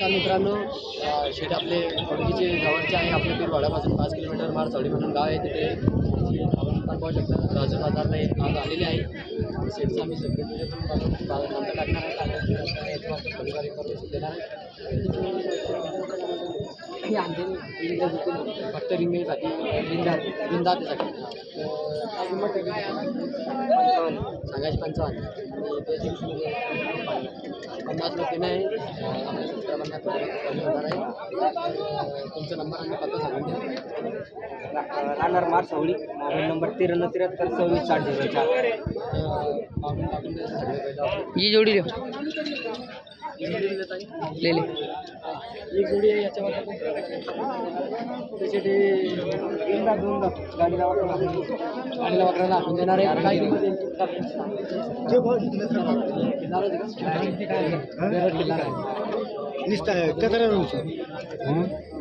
नमस्कार मित्रांनो. अ, शेट आपले ओळखीचे जवळचे आहे आपले पीर वाड्यापासून पाच किलोमीटर मार चौडी म्हणून गाव आहे. तिथे आपण पाहू शकता. राजू बाजारला हे आज आलेले आहे. शेटचं आम्ही सेपरेटमध्ये पण बा- नंतर टाकणार आहे. टाकणार याच्यावर थोडीफार इन्फॉर्मेशन देणार आहे. हे आणते इंग्रज होते. फक्त रिंगेसाठी बिंदा आहे? सांगायची पंचावन्न. आणि पन्नास रुपये नाही आपल्या कमी होणार आहे. तुमचा नंबर आणि पत्ता सांगून द्या राहणार मार सावळी. मोबाईल नंबर त्र्याण्णव त्र्याहत्तर सव्वीस साठ झिरो चार ये जोड़ी लो एक जोडी देत आहे. ले ले एक जोडी आहे याच्यावर त्याच्यासाठी दोनदा दोनदा गाडीला वाटलं गाडीला वगैरे आपण देणार आहे काय किंमत आहे? घेणार आहे का? घेणार आहे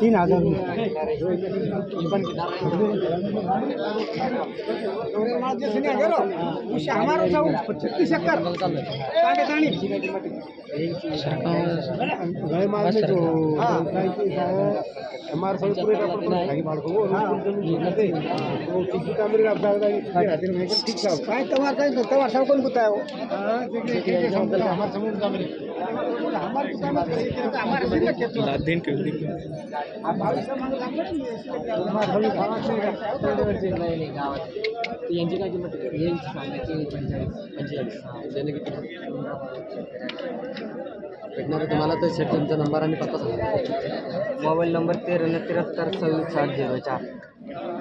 तीन हजार ही पण घेणार काय तमार काय तमार सब कोण कुत्ता यांची काय किंमत आहे? यांची सांगायची पंचेचाळीस. पंचेचाळीस त्याने किती? भेटणार आहे तुम्हाला तर शेट तुमचा नंबर आणि पत्ता सांगा. मोबाईल नंबर त्र्याण्णव त्र्याहत्तर सव्वीस साठ झिरो चार.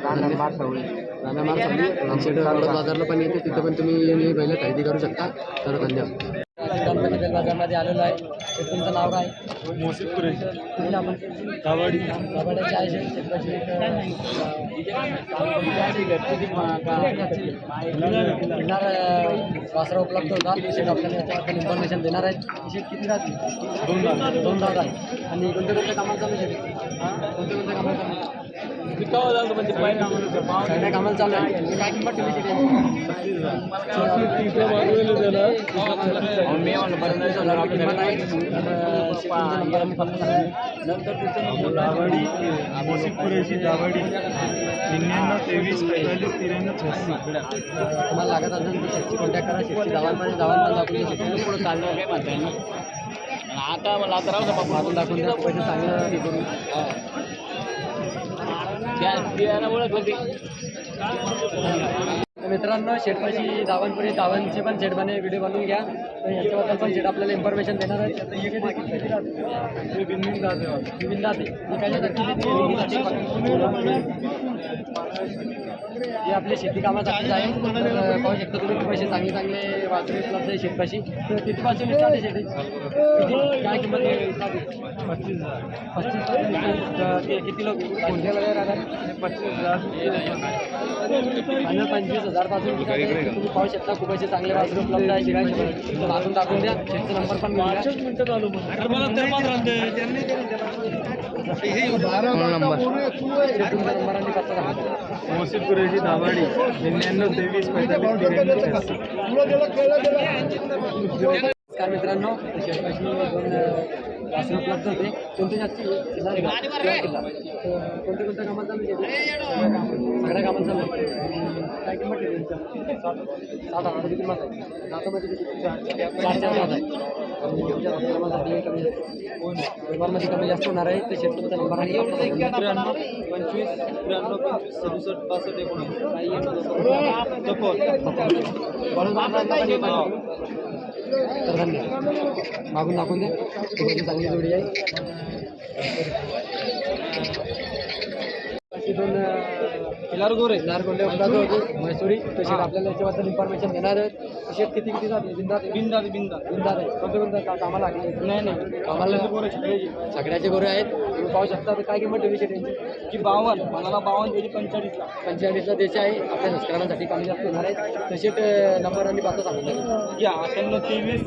राहणार मार सावळी राणा मार सांगली शेट वडोद बाजारला पण येते तिथं पण तुम्ही बैल खरेदी करू शकता. तर धन्यवाद. गणपती बेल बाजारमध्ये आलेलो आहे. तर तुमचं नाव काय? मोसिक कुठे आपण? कबड्डी कबड्डीची आहे शेट शेतकऱ्याची एक, अं, घेणार वासरा उपलब्ध होता शेट आपल्याला इन्फॉर्मेशन देणार आहेत. शेट किती राहते दोन दात. दोन दात आहे आणि कोणत्या कोणत्या कामाला चालू शेट कोणत्या कोणत्या कामाला चालू आहे? सगळ्या कामाला चालू आहे? काय किंमत ठेवली शेट तेवीस पैंतालीस त्र्याण्णव छत्तीस. तुम्हाला लागत असेल तर शेतची कॉन्टॅक्ट करा. शेतची गावांमध्ये गावांना दाखवली शेतकरी पुढे चाललं काय म्हणता आता मला आता राहू मारून दाखवून द्या. पैसे चांगलं हे. करून मित्रांनो शेटपाशी दावणपुरी दावणची पण शेट बने व्हिडिओ बनवून घ्या. तर याच्याबद्दल पण शेट आपल्याला इन्फॉर्मेशन देणार आहे? बिंदू हे आपले शेती कामासाठीच आहे. तर पाहू शकता तुम्ही पैसे चांगले चांगले वासरे उपलब्ध आहे शेतपाशी तर तिथपासून विचारते शेती? किती- काय किंमत पस्तीस पस्तीस तर ते किती लोक? कोणत्या वगैरे राहतात पस्तीस हजार आणि पंचवीस हजारपासून तुम्ही पाहू शकता खूप असे चांगले वासरे उपलब्ध आहे. शिरायचे तर वाचून टाकून द्या. शेतचा नंबर पण मिळाला मिनिटं चालू फोन नंबर कुरेशी दाभाडी निन्याण्णव तेवीस पैंतालीस नमस्कार मित्रांनो वासरे उपलब्ध होते कोणते जास्त कोणत्या कोणत्या कामात चालू? सगळ्या कामात चालू काय किंमत कमी जास्त होणार आहे तर शेत नंबर आहे त्र्याण्णव पंचवीस त्र्याण्णव पंचवीस सदुसष्ट पासष्ट एकोणीस तर धन्यवाद मागून दाखवून द्या तुम्हाला चांगली जोडी आहे दोन किलार गोरे किलार गोरे उपलब्ध होते म्हैसूरी तसे आपल्याला याच्याबद्दल इन्फॉर्मेशन देणार आहेत. तसे किती किती जाते बिंदात बिंदात बिंदात बिंदात आहे कोणते कोणते का कामाला लागले नाही नाही. कामाला गोरे सगळ्याचे गोरे आहेत. तुम्ही पाहू शकता तर काय किंमत ठेवली त्यांची की बावन्न मला बावन्न त्याची पंचेचाळीसला. पंचेचाळीसला द्यायचे आहे. आपल्या सबस्क्रायबरसाठी कमी जास्त होणार आहे. तसेच नंबर आणि पत्ता सांगून द्या या अठ्ठ्याण्णव तेवीस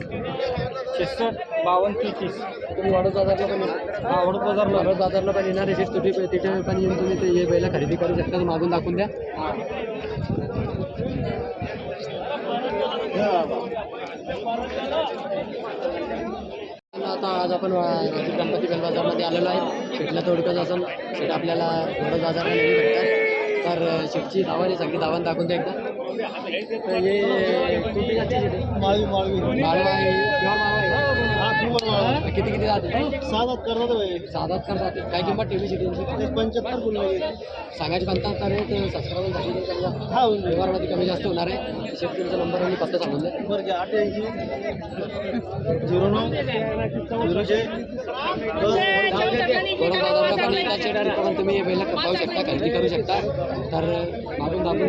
छत्तीस बावन्न तेहतीस. तुम्ही वडोद बाजारला पण येणार. हा वडोद बाजारला. वडोद बाजारला पण येणार आहे. तुम्ही तिथे पण येऊन तुम्ही ते हे बैला खरेदी करू शकता. मागून दाखवून द्या. आता आज आपण अं, राजूर गणपती बेल बाजारमध्ये आलेलो आहे. शेटला तोडकत असून शेट आपल्याला घोडं बाजारला नेहमी भेटतात तर शेटची आहे. सगळी दावण दाखवून द्या एकदा. तर हे कुठली जातची शेट आहे? माळवी. आहे किंवा माळवा. आहे किती किती जाते? साधात करतात भाई साधाच करतात. काय किंमत ठेवली शेटींची ते पंच्याहत्तर लागेल सांगायचे पंच्याहत्तर आहे ते सबस्क्राईबरसाठी ते कमी जास्त हा व्यवहारमध्ये कमी जास्त होणार आहे. शेतकरीचा नंबर आणि पत्ता सांगून द्या. नंबर घ्या. अठ्ठ्याऐंशी झिरो नऊ झिरो छे कोरोना बाजारला पण तुम्ही बैल पाहू शकता खरेदी करू शकता. तर मागून दाबून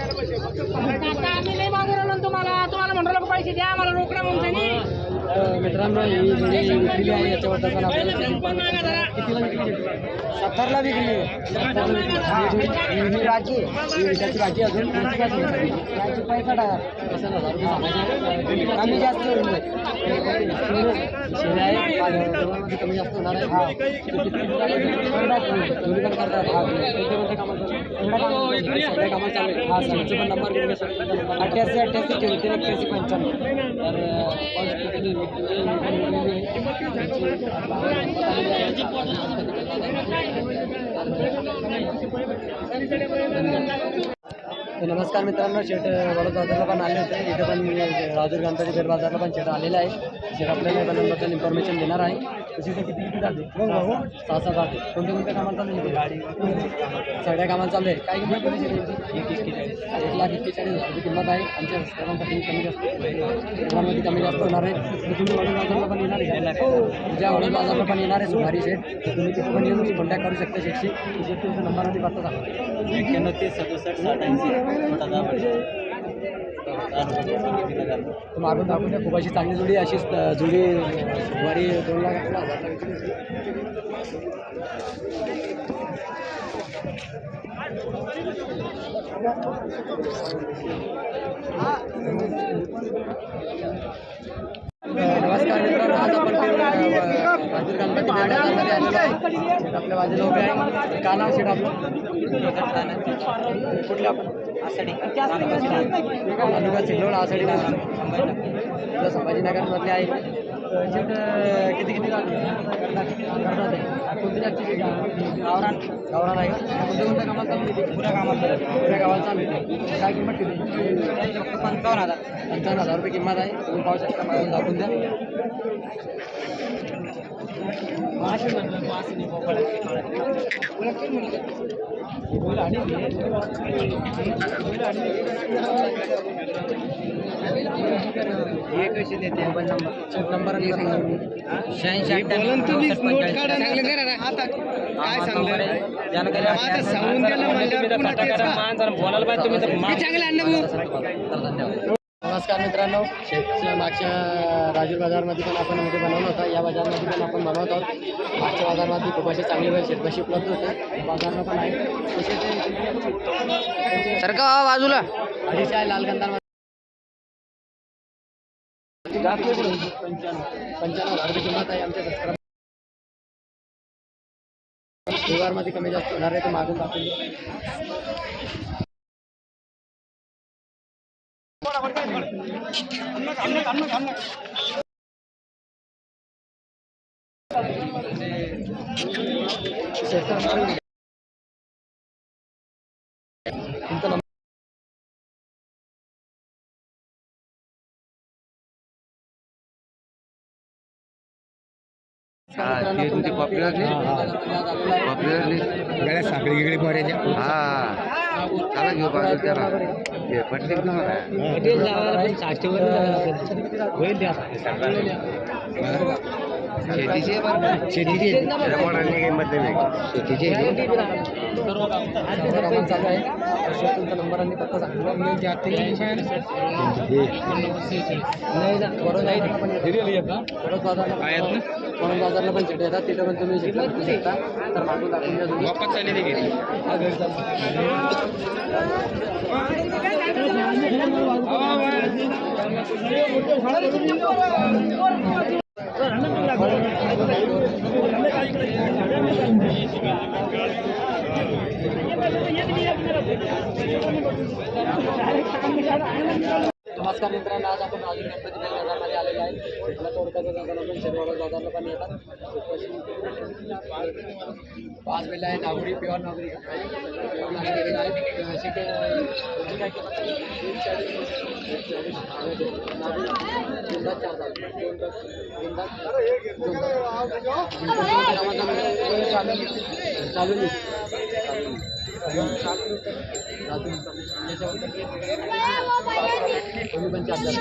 आम्ही राहिलो ना तुम्हाला तुम्हाला लोक पैसे द्या रोकडा मित्रांनो ही विक्री आहे आपल्याला सत्तरला विक्री ही ही ही बाकी आहे अजून कोणती पैसा टाका कमी जास्त होईल कमी जास्त होणार आहे हा? दोन्ही पण करतात हा कोणते कोणते कामात सगळ्या कामात चालू आहे हा सगळ्याचे पण नंबर घेऊन अठ्ठ्याऐंशी अठ्ठ्याऐंशी चौतीस एक्क्याऐंशी पंच्याण्णव. तर तर नमस्कार मित्रांनो शेट वडोद बाजारला पण आले होते. इथे पण राजूर गणपती बेट बाजारला पण शेट आलेला आहे शेट आपल्याला याबद्दल इन्फॉर्मेशन देणार आहे. तशी ते किती किती जाते सहा सहा जाते कोणत्या कोणत्या कामाला चालू गाडी. सगळ्या कामाला चालू आहे. काय किंमत? एक एक्केचाळीस एक लाख एक्केचाळीस हजार रुपये किंमत आहे. आमच्या सर्वांसाठी कमी जास्त. सर्वांमध्ये कमी जास्त होणार आहे. तुम्ही वडोद बाजारला पण येणार आहे. ज्या वडोद बाजारला पण येणार आहे शेट तर तुम्ही तिथे पण येऊन कॉन्टॅक्ट करू शकता शेटशी शेट तुमचा नंबर आणि पत्ता सांगा एक्क्याण्णव तीस सदुसष्ट साठ ऐंशी. तर मागून दाखवून खूप अशी चांगली जोडी. अशीच जोडी अं, वारी दोन लाख नमस्कार मित्रांनो आज आपण राजूर गणपती बेटामध्ये आलेलो आहे आपल्या बाजूला उभे आहे. का नाव शेट आपलं? कुठल्या आपण? तालुका सिल्लोड आषाढी आपलं संभाजीनगरमधले आहे अं, शेट अं, किती किती गाव करतात आहे कोणती जागची शेट गावरान गावरान आहे का कोणत्या कोणत्या कामात चालू आहे पुऱ्या कामात पुऱ्या गावात चालू आहे काय किंमत किती पंचावन्न हजार पंचावन्न हजार रुपये किंमत आहे तुम्ही पाहू शकता मागून दाखवून द्या मोबाईल नंबर शेट नंबर. शहाऐंशी काय सांगलं आता सांगून दिलं म्हणल्यावर पुन्हा तेच का? नमस्कार मित्रांनो मागच्या राजूर बाजारमध्ये पण आपण मध्ये बनवलं होतं या बाजारमध्ये पण आपण बनवत आहोत मागच्या बाजारमध्ये खूप असे चांगले शेतकशी उपलब्ध होते बाजारला पण आहे सरका बाजूला अडीचशे आहे लाल पंच्याण्णव पंच्याण्णव हजार किंमत आहे आमच्या सबस्क्राईब व्यवहारमध्ये कमी जास्त होणार आहे ते मागून दाखवून तुमचा नंबर ते तुमची पॉप्युलरली पॉप्युलरली गळ्यात साखळी गिगडी पोऱ्याच्या हा. चला घेऊ बाजू त्याला हे पटले शेतीची शेतीची शेतीची आहे. चालू आहे तर तुमचा नंबर आणि पत्ता सांगितला मी जे नाही वडोद आहे वडोद बाजारला वडोद बाजारला पण शेट येतात तिथं पण तुम्ही शकता तर मागून दाखवून द्या तुम्ही वापस चालली ते घरी हा घरी चालतो. ये बात तो ये भी नहीं है अपने लोग। नमस्कार मित्रांनो आज आपण राजूर गणपती बाजारमध्ये आलेलो आहे. भेटला तोडकाच्या बाजारला पण शनिवार बाजारला पण येतात. पाच वेळेला आहे नागरी प्युअर नागरी. आहे. चालू चालू पण चार झाले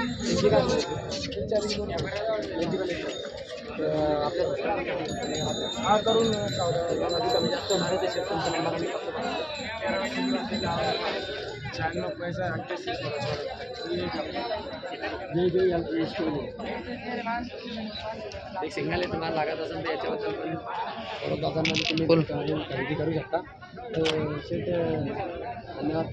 आपल्या हा करून कमी जास्त होणार आहे ते शेतकऱ्यांच्या नंबराने शहाण्णव पैसा अठ्ठ्याऐंशी जय जय एल स्टोरी एक सिग्नल आहे तुम्हाला लागत असेल तर याच्याबद्दल पण थोडं बाजारमध्ये तुम्ही खरेदी करू शकता तर शेट धन्यवाद